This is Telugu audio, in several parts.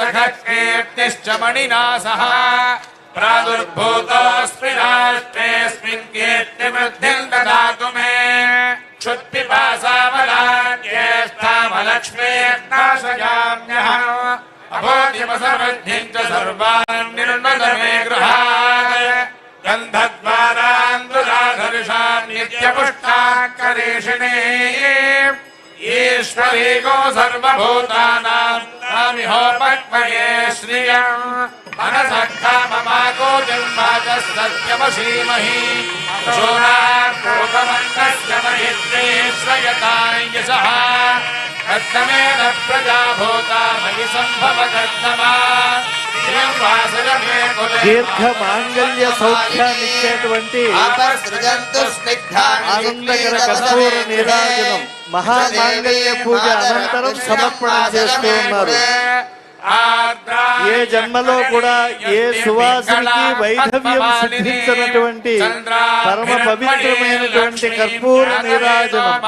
कीर्तिश्च मणिना सह प्रादुर्भूतोऽस्मि राष्ट्रेऽस्मिन् कीर्तिवृद्धिम् ददातु मे। क्षुत्पिपासामलाज्येष्ठामलक्ष्मीर्नाशयाम्यः अभोधिमसमृद्धिम् च सर्वान् निर्मद मे गृहात्। गन्धद्वारान्दुराधर्षान् ईश्वरीको सर्वभूतानाम् श्रिया मनसक्ताममाको जन्माजस्तत्यवसीमहि महित्रे श्रयताय कर्तमेन प्रजा भूता मयि सम्भवकर्तमा। దీర్ఘ మాంగళ్య సౌఖ్యాన్ని ఇచ్చేటువంటి ఆనందకర కర్పూర నిరాజనం. మహామాంగళ్య పూజ అనంతరం సమర్పణ చేస్తూ ఉన్నారు. ఏ జన్మలో కూడా ఏ సువాసనకి వైధవ్యం సిద్ధించినటువంటి పరమ పవిత్రమైనటువంటి కర్పూర నిరాజనం.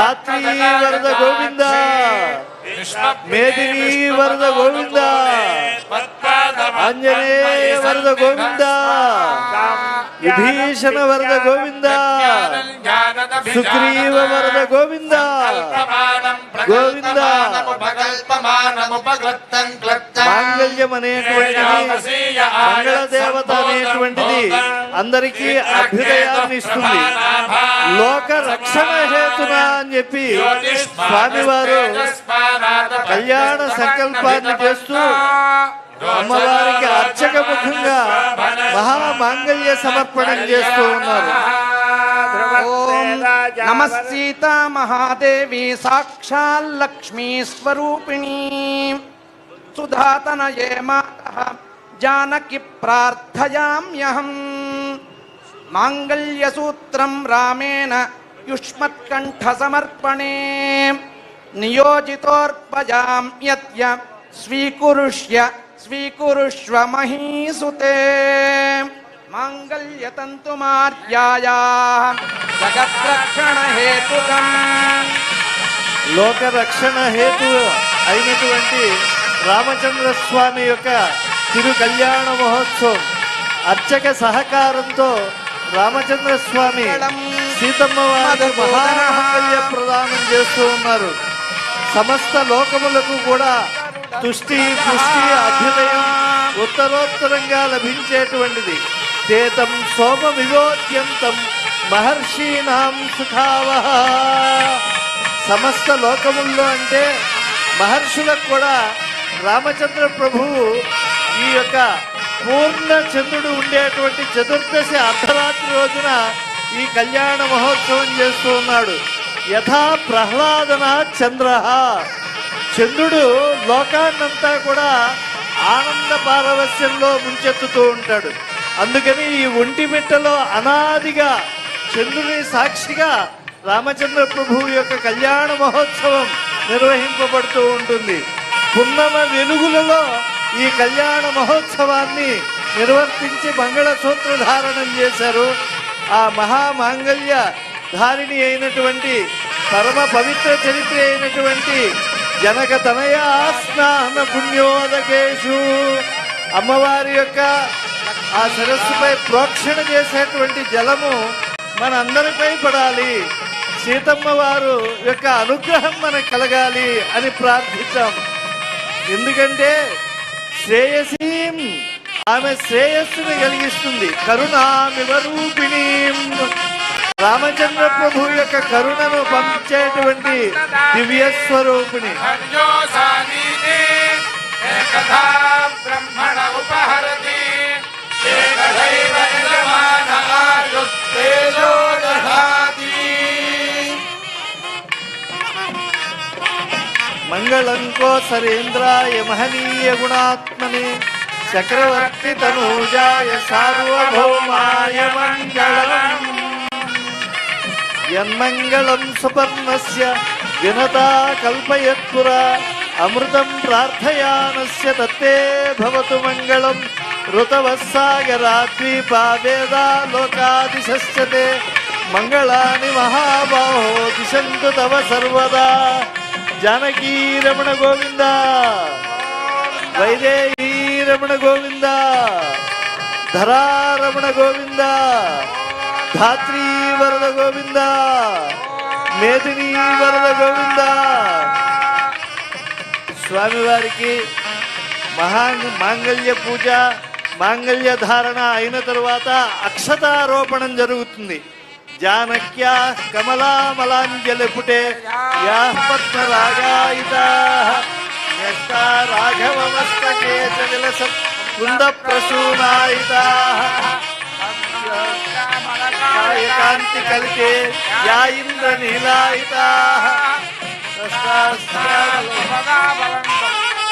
ಧಾತ್ರಿ ವರದ ಗೋವಿಂದ. ಮೇದಿನಿ ವರದ ಗೋವಿಂದ. ಅಂಜನೇಯ ವರದ ಗೋವಿಂದ. ವಿಭೀಷಣ ವರದ ಗೋವಿಂದ. ಸುಗ್ರೀವ ವರದ ಗೋವಿಂದ. గోవింద. మాంగళ్యం అనేటువంటిది మంగళ దేవత అనేటువంటిది అందరికీ అభ్యుదయాన్ని ఇస్తుంది లోక రక్షణ హేతున అని చెప్పి స్వామివారు కళ్యాణ సంకల్పాన్ని చేస్తూ అమ్మవారికి అర్చక ముఖంగా మహామాంగళ్య సమర్పణం చేస్తూ ఉన్నారు. नमः सीता महादेवी साक्षाल्लक्ष्मीस्वरूपिणी सुधातनये मातः, जानकि मंगल्य सूत्र रामेण युष्मत्कण्ठसमर्पणे। नियोजितोऽर्पयाम्यद्य स्वीकुष्य स्वीकुष्व महीसुते। స్వీకురుష్య స్వీకురుష్వ మహీసుతే మాంగళ్యతంతుమార్యాయా జగద్రక్షణ హేతుకం లోక రక్షణ హేతు అయినటువంటి రామచంద్ర స్వామి యొక్క తిరు కళ్యాణ మహోత్సవం అర్చక సహకారంతో రామచంద్ర స్వామి సీతమ్మ వారి మహామాంగళ్య ప్రదానం చేస్తూ ఉన్నారు. సమస్త లోకములకు కూడా తుష్టి పుష్టి అభ్యుదయం ఉత్తరోత్తరంగా లభించేటువంటిది. తేతం సోమ వివోద్యంతం మహర్షీనాం సుఖావహ సమస్త లోకముల్లో అంటే మహర్షులకు కూడా రామచంద్ర ప్రభువు ఈ యొక్క పూర్ణ చంద్రుడు ఉండేటువంటి చతుర్దశి అర్ధరాత్రి రోజున ఈ కళ్యాణ మహోత్సవం చేస్తూ ఉన్నాడు. యథా ప్రహ్లాదన చంద్ర. చంద్రుడు లోకాన్నంతా కూడా ఆనంద పారవస్యంలో ముంచెత్తుతూ ఉంటాడు. అందుకని ఈ ఒంటిమిట్టలో అనాదిగా చంద్రుని సాక్షిగా రామచంద్ర ప్రభువు యొక్క కళ్యాణ మహోత్సవం నిర్వహింపబడుతూ ఉంటుంది. పున్నమ వెలుగులలో ఈ కళ్యాణ మహోత్సవాన్ని నిర్వర్తించి మంగళసూత్ర ధారణం చేశారు. ఆ మహామాంగళ్య ధారిణి అయినటువంటి పరమ పవిత్ర చరిత్ర అయినటువంటి జనక తనయ స్నాన పుణ్యోదకేషు. అమ్మవారి యొక్క ఆ సరస్సుపై ప్రోక్షణ చేసేటువంటి జలము మన అందరిపై పడాలి. సీతమ్మ వారు యొక్క అనుగ్రహం మనకు కలగాలి అని ప్రార్థించాం. ఎందుకంటే శ్రేయసీ ఆమె శ్రేయస్సుని కలిగిస్తుంది. కరుణామివరూపిణి రామచంద్ర ప్రభు యొక్క కరుణను పంపించేటువంటి దివ్య స్వరూపిణి. मंगलंको सरेन्द्राय महनीय गुणात्मने चक्रवर्ती तनूजाय सार्वभौमाय मंगलम् यन्मङ्गलं सुपर्णस्य विनता कल्पयत्पुरा अमृतं प्रार्थयानस्य तत्ते भवतु मङ्गलम्। ప్రార్థయానస్య తత్తే భవతు మంగళం ఋతవస్సాగరాద్వీపా వేదా లోకాదిశస్యతే మంగళాని మహాబాహో దిశంతు తవ సర్వదా జానకీ రమణ గోవింద వైదేహీ రమణ గోవింద ధరారమణ గోవింద ధాత్రీ వరద గోవింద మేదినీ వరద గోవింద స్వామివారికి మహా మాంగళ్య పూజ మాంగళ్య ధారణ అయిన తరువాత అక్షతారోపణం జరుగుతుంది. జానక్యా కమలామలాంజలి పుటే యా పద్మరాగాయిత. రాఘవమస్తకే చ విలస కుంద ప్రసూనాయితా కాంతి కలితే యా ఇంద్ర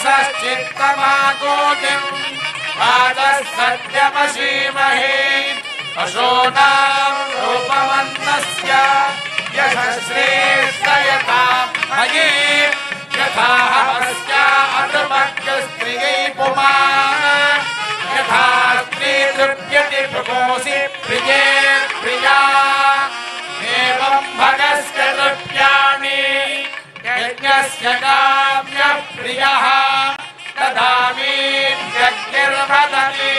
मनसश्चित्तमाकोटिम् पादसत्यमशीमहे अशोनाम् रूपमन्तस्य यशश्रेष्ठयता मये। यथा यथा प्रिये प्रिया। भगस्य तृप्याणि यज्ञस्य काम्यः प्रियः ददामीत्यग्निर्वदति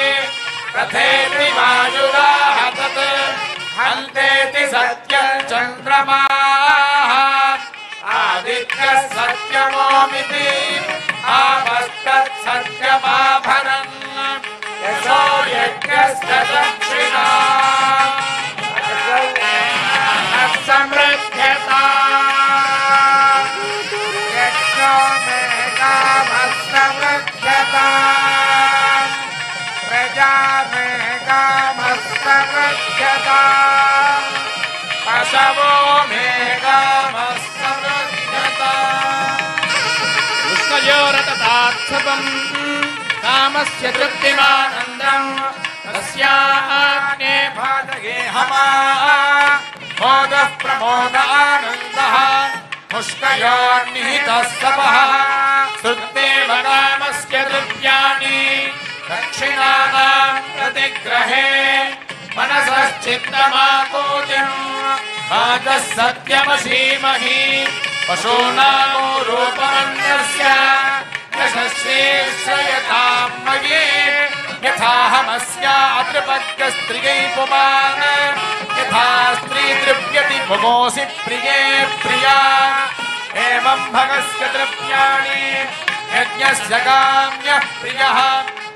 रथेति वायुराः तत्। हन्तेति सत्यचन्द्रमाः आदित्यः सत्यमोमिति पशवो मेढावता कृष्णयो कामस्य तृप्तिमानन्दम् कृत्तिमानन्दम् तस्यात्मने भादये हमा भोगः प्रमोदानन्दः पुष्ण निहितास्तवः मनसश्चित्तमाकोतिम् वाचः सत्यमशीमहि पशूनामो रूपमन्यस्य। यशस्वीश्रयतां मये यथाहमस्यातृपद्यस्त्रियै पुमान्। यथा स्त्री तृप्यति भुगोऽसि प्रिये प्रिया। एवं भगस्य तृप्याणि यज्ञस्य काम्यः प्रियः।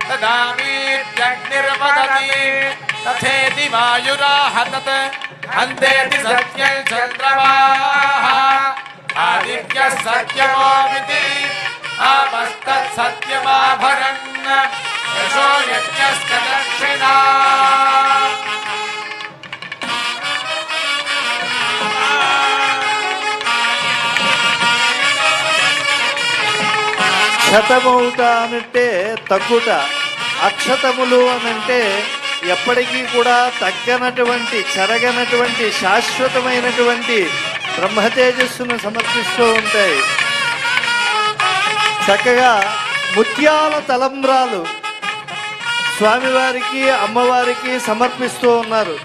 ददामीत्यग्निर्वदति तथेति वायुराहतत्। हन्तेति सत्यं चन्द्रमाः। आदित्यः सत्यमोमिति। आपस्तत्सत्यमाभरन् यशो यज्ञश्च दक्षिणा। शतमौतामिट्टे తగ్గుట అక్షతములు అని అంటే ఎప్పటికీ కూడా తగ్గనటువంటి చెరగనటువంటి శాశ్వతమైనటువంటి బ్రహ్మతేజస్సును సమర్పిస్తూ ఉంటాయి. చక్కగా ముత్యాల తలంబ్రాలు స్వామివారికి అమ్మవారికి సమర్పిస్తూ ఉన్నారు.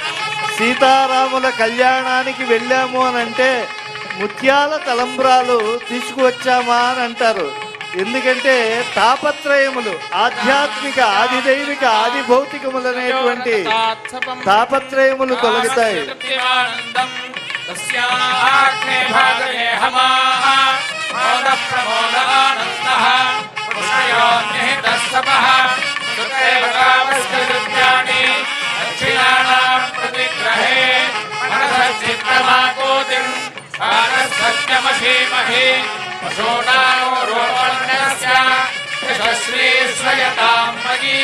సీతారాముల కళ్యాణానికి వెళ్ళాము అని అంటే ముత్యాల తలంబ్రాలు తీసుకువచ్చామా అని అంటారు. ఎందుకంటే తాపత్రయములు ఆధ్యాత్మిక ఆదిదైవిక ఆది భౌతికములు అనేటువంటి తాపత్రయములు తొలగుతాయి. ప్రతిగ్రహే. సత్యమహే మహే वसोनानो रोपण्यस्य यशस्वी स्वयतां मयि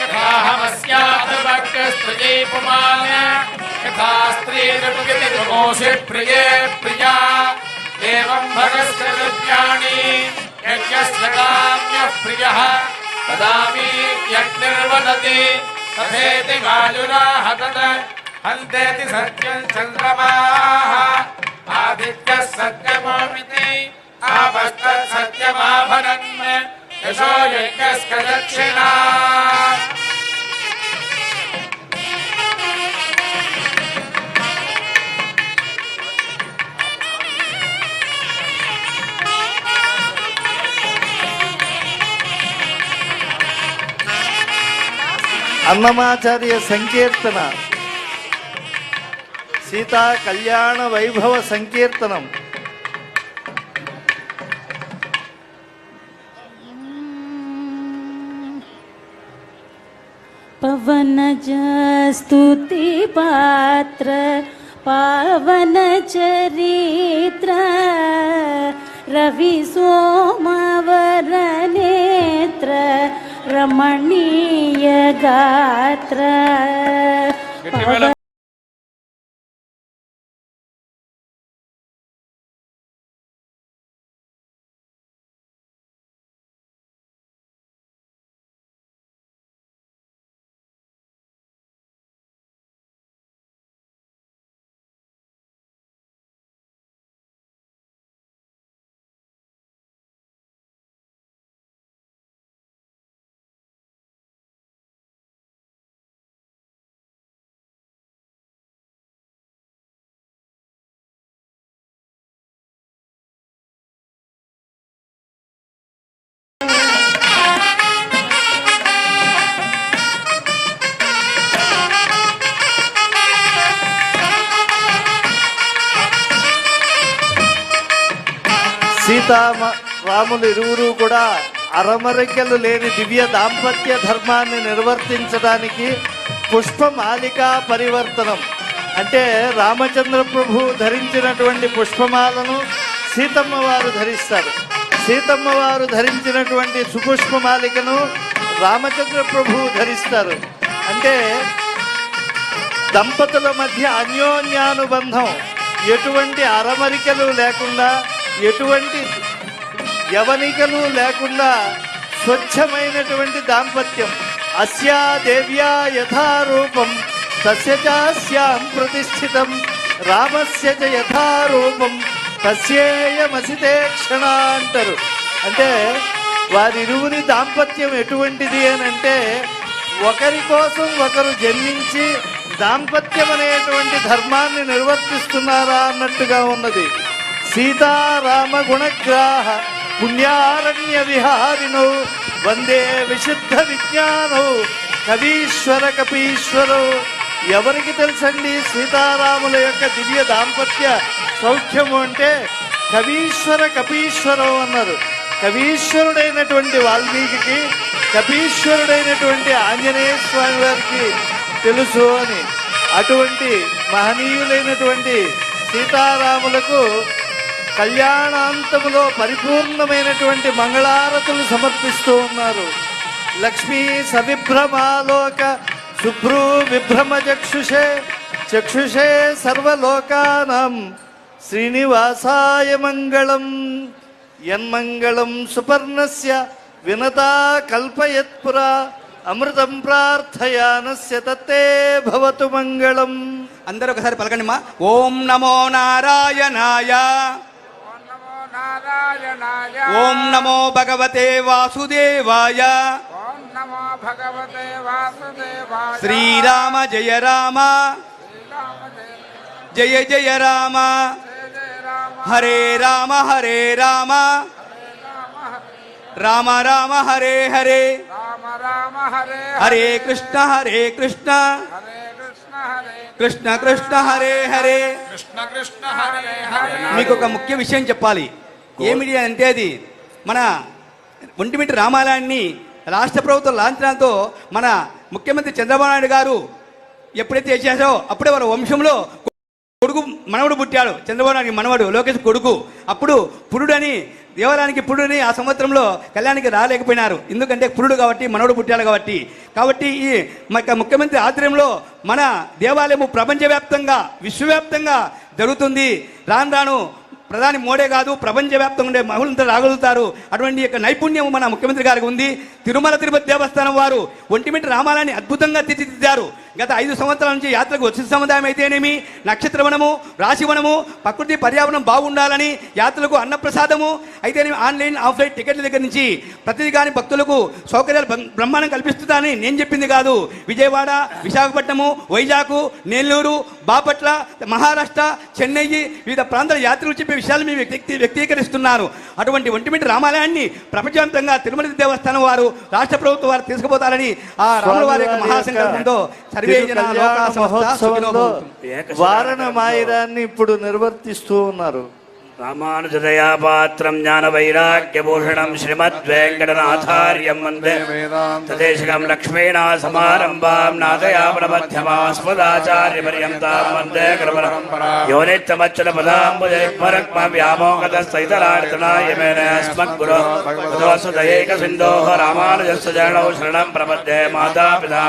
यथाहमस्यातभक्तस्तुजे पुमान् यथा स्त्रीर्प्रकृतिमोऽसि प्रिया, एवं भगस्य द्रव्याणि यज्ञस्य काम्यः प्रियः, ददामि यज्ञर्वदति, तथेति वायुराहतत् सत्यमोमिति। आपस्तत् सत्यमाभरन् यशो यज्ञस्य दक्षिणा అన్నమాచార్య సంకీర్తన సీతా కళ్యాణ వైభవ సంకీర్తనం न ज स्तुति पावनचरित्र रविसोमवरनेत्र रमणीयगात्र रमणीय సీతామ రాములు ఇరువురు కూడా అరమరికలు లేని దివ్య దాంపత్య ధర్మాన్ని నిర్వర్తించడానికి పుష్పమాలిక పరివర్తనం. అంటే రామచంద్ర ప్రభు ధరించినటువంటి పుష్పమాలను సీతమ్మ వారు ధరిస్తారు. సీతమ్మ వారు ధరించినటువంటి సుపుష్పమాలికను రామచంద్ర ప్రభు ధరిస్తారు. అంటే దంపతుల మధ్య అన్యోన్యానుబంధం. ఎటువంటి అరమరికలు లేకుండా ఎటువంటి యవనికలు లేకుండా స్వచ్ఛమైనటువంటి దాంపత్యం. అస్యా దేవ్యా యథారూపం తస్య చాస్యాం ప్రతిష్ఠితం. రామస్య చ యథారూపం తస్యేయమసితే క్షణ అంటారు అంటే వారిరువురి దాంపత్యం ఎటువంటిది అని అంటే ఒకరి కోసం ఒకరు జన్మించి దాంపత్యం అనేటువంటి ధర్మాన్ని నిర్వర్తిస్తున్నారా అన్నట్టుగా ఉన్నది. సీతారామ గుణగ్రాహ పుణ్యారణ్య విహారిను వందే విశుద్ధ విజ్ఞానం కవీశ్వర కపీశ్వరు. ఎవరికి తెలుసండి సీతారాముల యొక్క దివ్య దాంపత్య సౌఖ్యము అంటే కవీశ్వర కపీశ్వరం అన్నారు. కవీశ్వరుడైనటువంటి వాల్మీకి కపీశ్వరుడైనటువంటి ఆంజనేయ స్వామి వారికి తెలుసు అని. అటువంటి మహనీయులైనటువంటి సీతారాములకు కళ్యాణాంతములో పరిపూర్ణమైనటువంటి మంగళారతులు సమర్పిస్తూ ఉన్నారు. లక్ష్మీ సవిభ్రమాలోక శుభ్రూ విభ్రమ చక్షుషే చక్షుషే సర్వలోకానం. శ్రీనివాసాయ మంగళం. యన్మంగళం సుపర్ణస్య వినతా కల్పయత్పురా. అమృతం ప్రార్థయానస్య తత్తే భవతు మంగళం. అందరూ ఒకసారి పలకండి మా ఓం నమో నారాయణాయ. ఓం నమో భగవతే వాసుదేవాయ. ఓం నమో భగవతే వాసుదేవాయ. శ్రీరామ జయ రామ. జయ జయ రామ. హరే రామ హరే రామ. రామ రామ హరే హరే. హరే కృష్ణ హరే కృష్ణ. హరే కృష్ణ హరే కృష్ణ కృష్ణ హరే హరే. కృష్ణ కృష్ణ హరే హరే. మీకు ఒక ముఖ్య విషయం చెప్పాలి. ఏమిటి అంటే అది మన ఒంటిమిటి రామాలయాన్ని రాష్ట్ర ప్రభుత్వం లాంఛనంతో మన ముఖ్యమంత్రి చంద్రబాబు నాయుడు గారు ఎప్పుడైతే చేశారో అప్పుడే వారి వంశంలో కొడుకు మనవడు పుట్టాడు. చంద్రబాబు నాయుడు మనవడు లోకేష్ కొడుకు. అప్పుడు పురుడని దేవాలయానికి పురుడని ఆ సంవత్సరంలో కళ్యాణానికి రాలేకపోయినారు. ఎందుకంటే పురుడు కాబట్టి మనవడు పుట్టాడు కాబట్టి. కాబట్టి ఈ ముఖ్యమంత్రి ఆధ్వర్యంలో మన దేవాలయము ప్రపంచవ్యాప్తంగా విశ్వవ్యాప్తంగా జరుగుతుంది. రాను రాను ప్రధాని మోడే కాదు ప్రపంచవ్యాప్తంగా ఉండే మహిళలంతా రాగలుగుతారు. అటువంటి యొక్క నైపుణ్యం మన ముఖ్యమంత్రి గారికి ఉంది. తిరుమల తిరుపతి దేవస్థానం వారు ఒంటిమిటి రామాలని అద్భుతంగా తీర్చిదిద్దారు. గత ఐదు సంవత్సరాల నుంచి యాత్రకు వచ్చిన సముదాయం అయితేనేమి నక్షత్రవనము రాశివనము ప్రకృతి పర్యావరణం బాగుండాలని యాత్రలకు అన్నప్రసాదము అయితేనేమి ఆన్లైన్ ఆఫ్లైన్ టికెట్ల దగ్గర నుంచి ప్రతిది కాని భక్తులకు సౌకర్యాలు బ్రహ్మ- బ్రహ్మాండం కల్పిస్తుందని నేను చెప్పింది కాదు. విజయవాడ విశాఖపట్నము వైజాగ్ నెల్లూరు బాపట్ల మహారాష్ట్ర చెన్నై వివిధ ప్రాంతాల యాత్రలు చెప్పే విషయాలు మేము వ్యక్తి వ్యక్తీకరిస్తున్నారు. అటువంటి ఒంటిమిటి రామాలయాన్ని ప్రపంచవ్యాప్తంగా తిరుమల దేవస్థానం వారు రాష్ట్ర ప్రభుత్వం వారు తీసుకుపోతారని ఆ రాముల వారి యొక్క మహాసంకల్పంతో వారణ మాయిరాన్ని ఇప్పుడు నిర్వర్తిస్తూ ఉన్నారు. रामानुजदया पात्रं ज्ञानवैराग्यभूषणं श्रीमद्वेङ्कटनाथार्यं वंदे। तदेशिकं लक्ष्मीणा समारम्भां नाथयापणमध्यमास्मदाचार्यपर्यन्तां वंदे कृपरं यो नित्यमच्चलपदाम्बुजैपरक्मव्यामोहतस्तैतलार्तनायमेनस्मद्गुरो तदोऽसुदयैकसिन्धोः माता पिता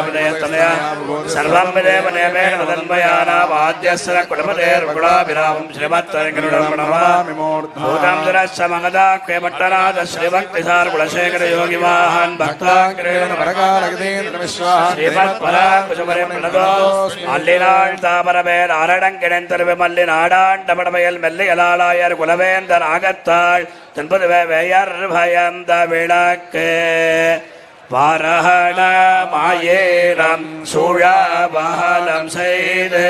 ൂതാംജനശ്രമഗതാക്ഷേമട്ടനാഥശ്രീഭക്തിസാർഗുണശേഖരയോഗിവാഹാൻ ഭക്താഗ്രേണമരകാലഗതേന്ദ്രവിശ്വാശ്രീമത്പരാശുമരമല്ലതാഴ്താപരമേ നാരണൻ കിണന്തരുവിമല്ലി നാടാണ്ടമടമയൽ മെല്ലിയലാളായർ കുലവേന്ദൻ ആകത്താൾ தென்பதுவே வேயர் பயந்த விளக்கு வரஹணமாயேனம் சுழபகலம் செய்து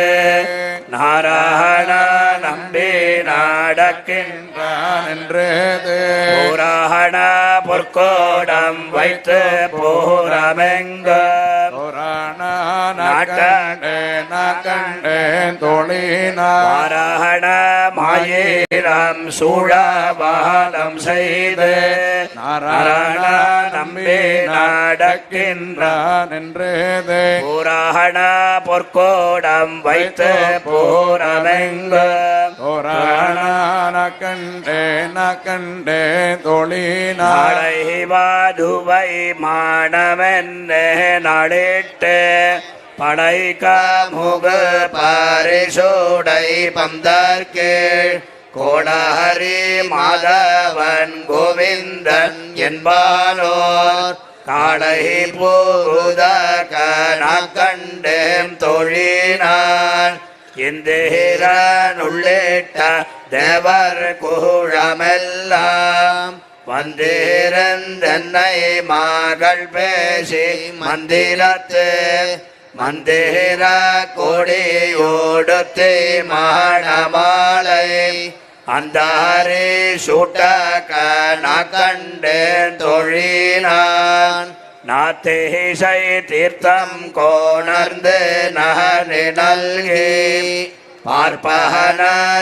நாராயண நம்பி நாடக்கின்றான் என்று புராண பொற்கோடம் வைத்து பூரமெங்க. புராண நாட்டேன் நாட்டேன் தொழிலாரண மாயேரம் சூழபாலம் செய்து நாராயண நம்பி நடக்கின்றான் என்றேது புராண பொற்கோடம் வைத்து பூரமெங்கு. புராணான கண்டே கண்டே தொழி நாளை மாதுவை மாணவென்னே நடிட்டு படை காமுக பாரிசோடை பந்தார்கே கோடஹரி மாதவன் கோவிந்தன் என்பானோர். காளை பூத கண்டேம் தொழினான். இந்திரன் உள்ளிட்ட தேவர் கூழமெல்லாம் வந்திருந்தென்னை மகள் பேசி மந்திரத்து. மந்திர கொடியோடுத்து மணமாலை அந்தாரே சூட்ட கண கண்டேன் தொழினான் நாத்தேசை தீர்த்தம் கோணர்ந்து நகரி நல்கி. பார்ப்பகன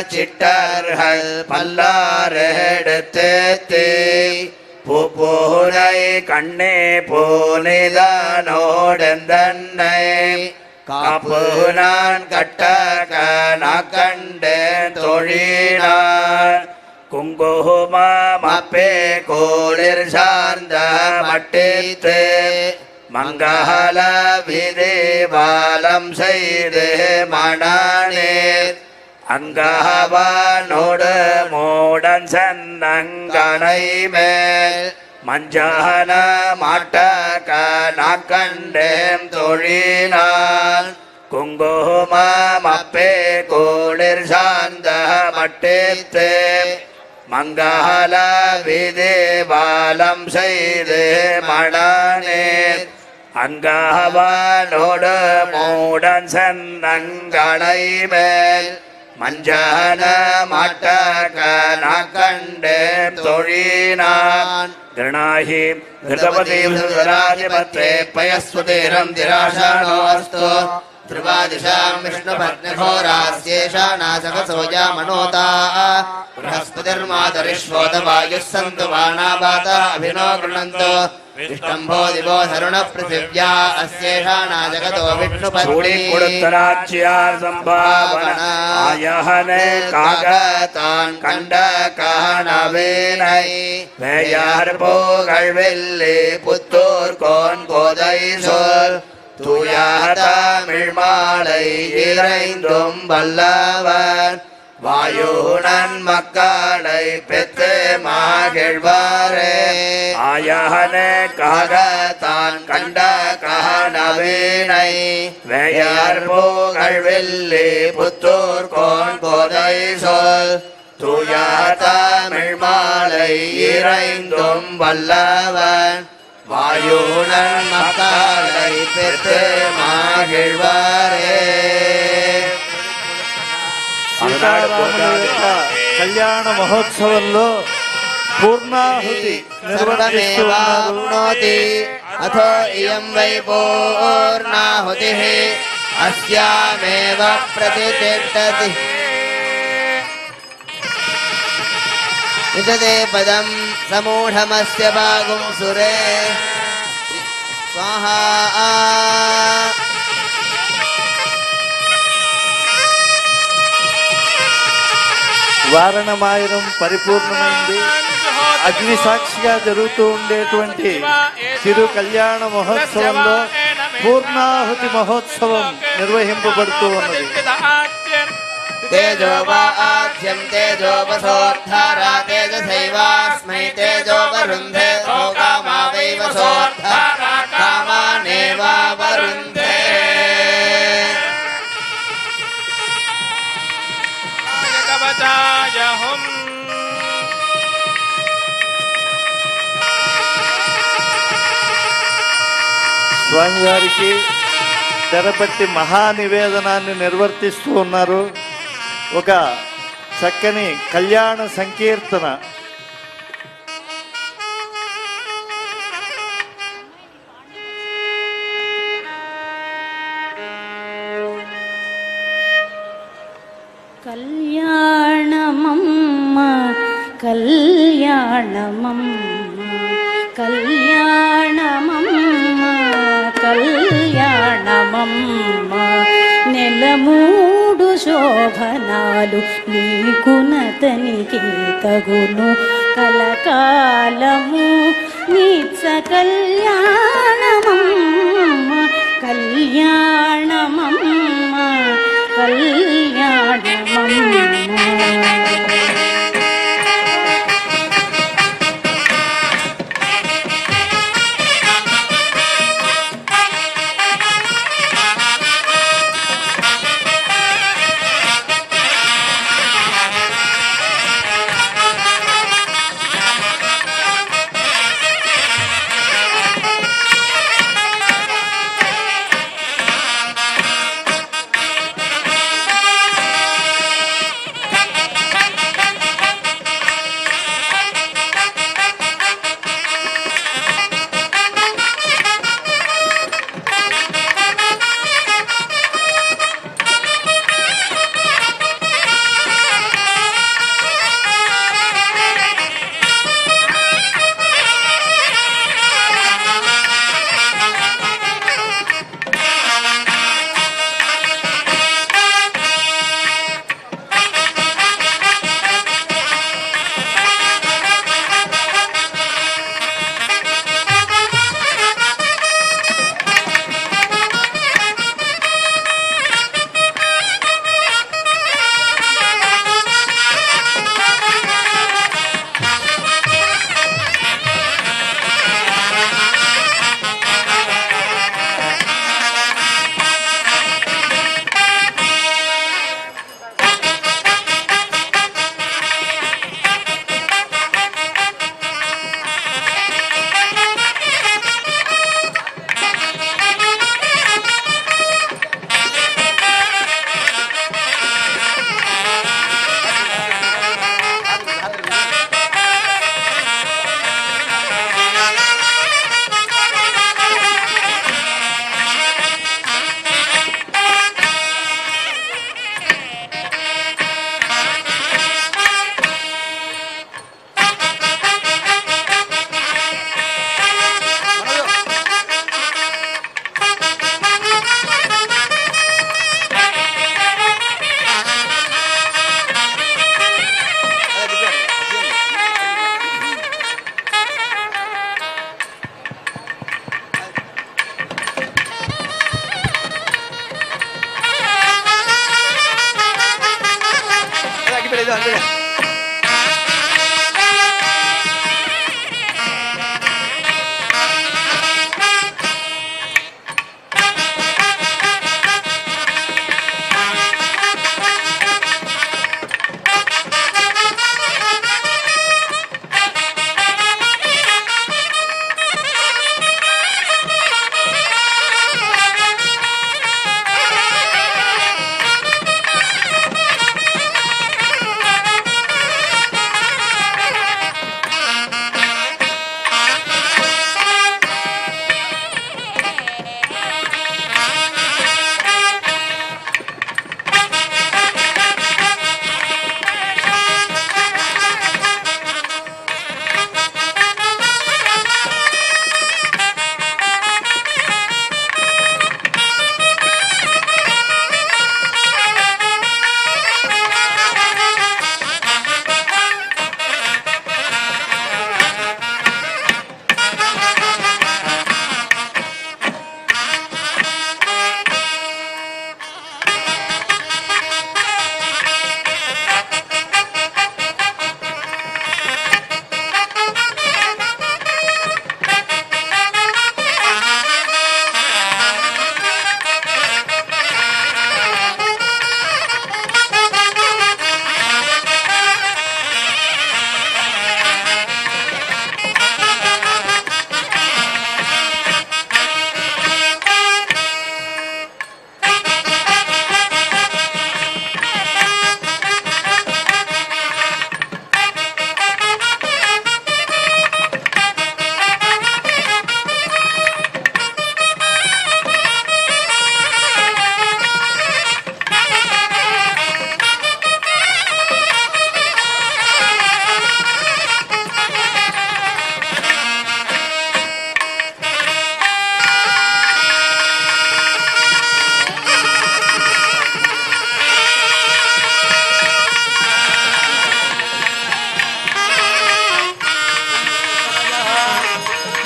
சிட்டர்கள் பல்லாரெடுத்து பூப்பூனை கண்ணே பூனிதனோடெந்தன்னை காப்பு நான் கட்ட கண கண்டேன் தொழினான் குங்குமப்பே கோளிர் சார்ந்த மட்டித்து மங்கள விதேவாலம் செய்து மணானேர். அங்கவனோடு மூடன் சென்னங்கனை மேல். மஞ்சான மாட்டக நாக்கண்டேம் தொழிலால் குங்குமம் அப்பே கோளிர் சாந்த மட்டேத்தே மங்கால விதே பாலம் செய்து மடனே. அங்காவானோடு மூடன் சென்னங்களை மேல் மஞ்சள மாட்டகண்டு தொழினான். கிருணாஹி கிருதபதி ராஜபத்ரே பயஸ்வதேரம் திராசனோஸ்து. त्रिवादिशाम् विष्णुपत्निघोरास्येषा नासकसोजा मनोता बृहस्पतिर्मातरिष्वोदवायुः सन्तु वाणावाता अभिनो गृह्णन्तु विष्टम्भो दिवो धरुणपृथिव्या अस्येषा नाजगतो विष्णुपत्नीकुलत्राच्यासम्भावनायहने कागतान् पुत्तूर्कोन् गोदैसोल् துயார் தமிழ் மாலை இறைந்தும் வல்லவர். வாயுணன் மக்களை பெற்று மகிழ்வாரே. ஆயகனுக்காக தான் கண்ட கனவீனை. வேயர் புகழ்வில்லி புத்தூர் கோன் போதை சொல். துயார் தமிழ் மாலை இறைந்தும் வல்லவன் வாயூணன் மக்களை பெற்று மகிழ்வாரே కళ్యాణ మహోత్సవంలో పూర్ణాహుతి నిర్వహిస్తున్నోతి అథో ఇయం వై పూర్ణాహుతి అస్యామేవ ప్రతితిష్టతి अस्यामेव प्रतितिष्ठति विदते पदं समूढमस्य भागुं सुरे स्वाहा వారణమాయనం పరిపూర్ణమైంది అగ్ని సాక్షిగా జరుగుతూ ఉండేటువంటి తిరు కళ్యాణ మహోత్సవంలో పూర్ణాహుతి మహోత్సవం నిర్వహింపబడుతూ ఉన్నది तेजो वा आज्यं तेजो वसोद्धारा तेजसैवास्मै तेजो वरुन्धे कामा वै वसोद्धारा कामानेवावरुन्धे కవచాయ హుం స్వామివారికి తెరపట్టి మహా నివేదనాన్ని నిర్వర్తిస్తూ ఉన్నారు ఒక చక్కని కళ్యాణ సంకీర్తన. కళ్యాణమమ్మ కళ్యాణమమ్మ కళ్యాణమమ్మ కళ్యాణమమ్మ నెలమూ శోభనాలు నీకునతనికి తగును. కలకాలము నిత్య కళ్యాణమమ్మ కళ్యాణమమ్మ కళ్యాణ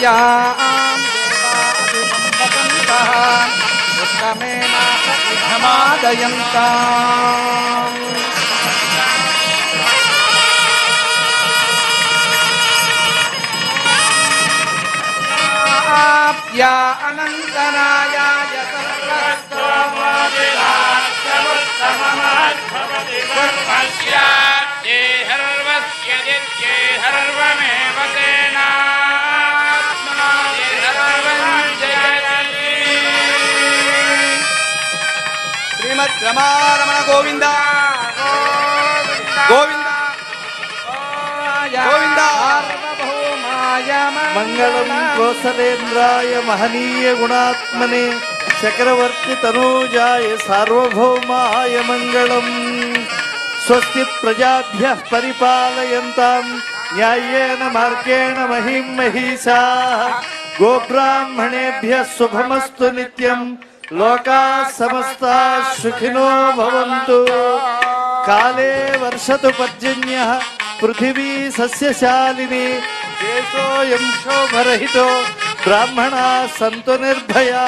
Yeah. రమారమణ గోవింద. గోవింద. గోవింద. మంగళం కోసలేంద్రాయ మహనీయ గుణాత్మనే చక్రవర్తి తనూజాయ సార్వభౌమాయ మంగళం. స్వస్తి ప్రజాభ్య పరిపాలయంతాం. న్యాయేన మార్గేణ మహిం మహిషా. గోబ్రాహ్మణేభ్య శుభమస్తు నిత్యం. లోకా సమస్త సుఖినో భవంతు. కాలే వర్షతు పర్జన్య పృథివీ సస్యశాలిని. దేశోయం శోభరహితో బ్రాహ్మణా సంతు నిర్భయా.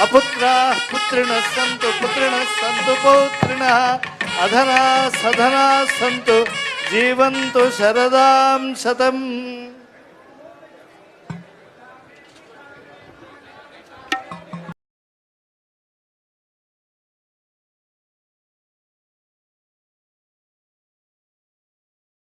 అపుత్రా పుత్రిణ సంతు పుత్రిణ సంతు పౌత్రిణ. అధనా సధనా సంతు జీవంతు శరదాం శతం